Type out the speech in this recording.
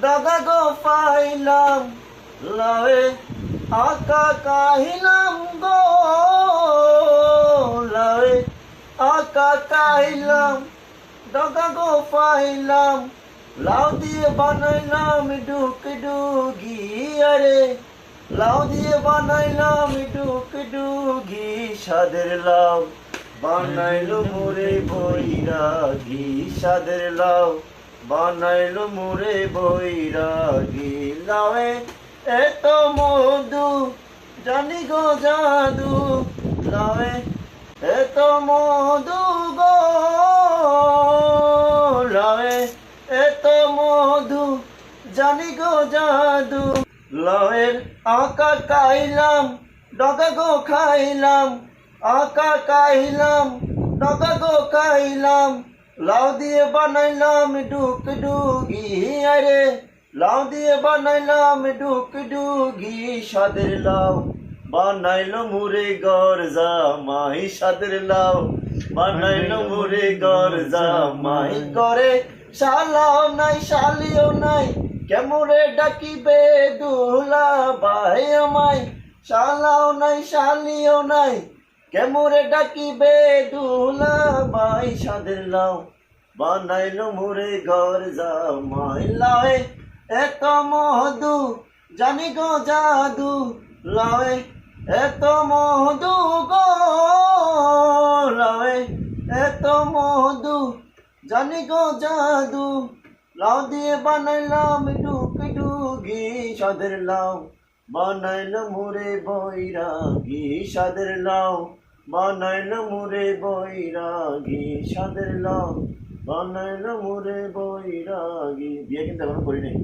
দাদা গো পাইলাম লাওয়ে আকা কাহিলাম গো লাওয়ে আকা কাহিলাম, দাদা গো পাইলাম। লাউ দিয়ে বানাইলাম ডুক ডুগি, আরে। লাউ দিয়ে বানাইলাম ডুক ডুগি সাদের লাউ। বানাইলো মোরে বৈরাগী সাদের লাউ। বানাইলো মোরে বৈরাগী লাউয়ে। এত মধু, জানি গো জাদু। লাউয়ে এত মধু গো। লাউয়ে এত মধু, জানি গো জাদু। লাউয়ের আঁকা কাইলাম, ডগা গো খাইলাম। আঁকা কাইলাম, ডগা গো খাইলাম। লাউ দিয়ে বানাইলাম ডুক ডুগি, আরে লাউ দিয়ে বানাইলাম ডুক ডুগি সাদের লাউ। বানাইলো মুরে গর জামাই সাদের লাউ। বানাইলো মুরে গর জামাই করে শালাও নাই, শালিও নাই কেমরে ডাকিবে দুলা ভাই আমায়? শালাও নাই, শালিও নাই কেমরে ডাকিবে দুলা ভাই সাদের লাও? বানাইলো মোরে ঘর জামাই লাওয়ে এত মধু জানি গো জাদু লাওয়ে এত মধু গো লাওয়ে এত মধু জানি গো জাদু লাউ দিয়ে বানাইলাম ডুক ডুগি সাদের লাউ বানাইল মুরে বৈরাগী সাদের লাউ বানাইল মুরে বৈরাগী সাদের লাভ। বানায় না মুরে বৈরাগী। বিয়ে কিন্তু এখনও করি নাই